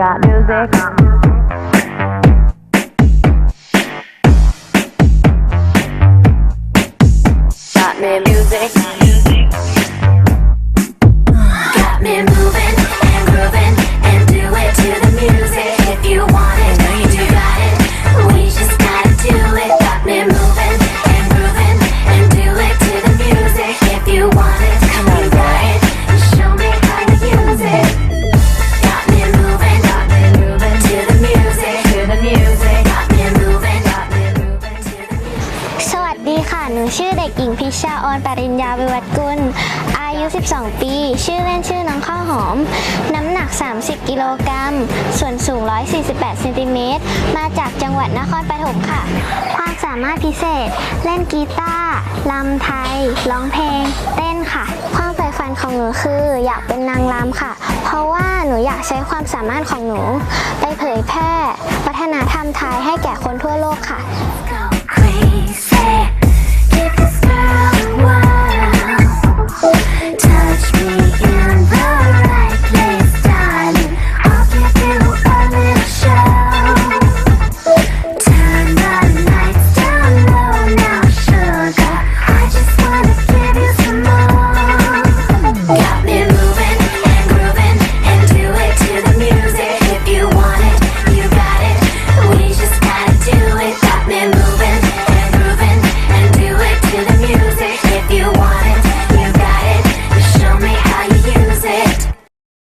got music. Got me music. ชื่อเด็กหญิงพิชชาออนปริญญาวิวัฒกุล อายุ 12 ปี ชื่อเล่นชื่อน้องข้าวหอม น้ำหนัก 30 กิโลกรัม ส่วนสูง 148เซนติเมตร มาจากจังหวัดนครปฐมค่ะ ความสามารถพิเศษ เล่นกีตาร์ลำไทย ร้องเพลง เต้นค่ะ ความใฝ่ฝันของหนูคืออยากเป็นนางรำค่ะ เพราะว่าหนูอยากใช้ความสามารถของหนู ไปเผยแพร่ วัฒนธรรมไทยให้แก่คนทั่วโลกค่ะ